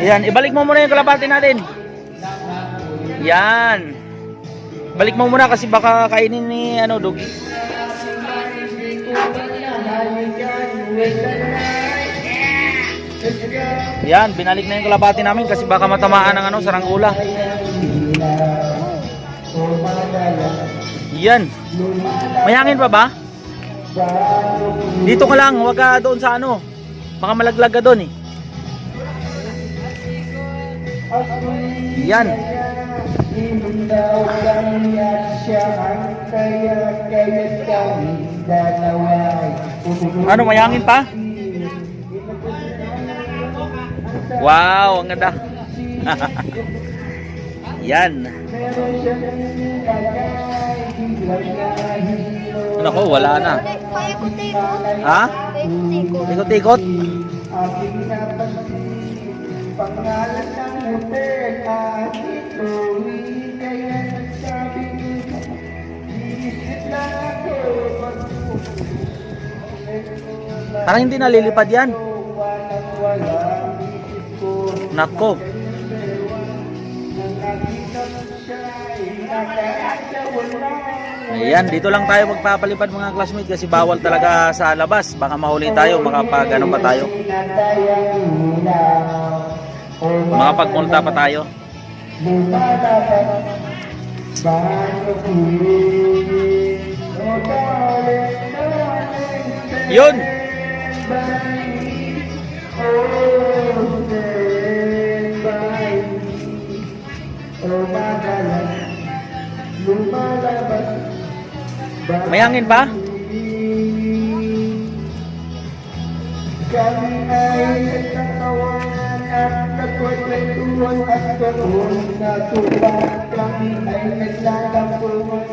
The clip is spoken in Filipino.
Yan, ibalik mo muna yung kalapati natin. Yan. Balik mo muna kasi baka kainin ni ano, Dugi. Yan, binalik na yung kalapati namin kasi baka matamaan ng ano, saranggola. Yan. Mayangin pa ba? Dito ka lang, huwag ka doon sa ano. Baka malaglag ka doon eh. Yan. Ano, mayangin pa? Wow, ang ganda. Yan. Nako, wala na. Ha? Ikot-ikot. Pangalan ng hotel at ito kaya nagsabi ko Iisip lang ako Parang hindi nalilipad yan. Nako. Ayan, dito lang tayo magpapalipad mga classmate kasi bawal talaga sa labas. Baka mahuli tayo, makapag ano pa tayo. Makapagpunta pa tayo. Yun! Lumalabas Mayangin pa? Kami ay nagtatawanan at Kung ay nagtatampuhan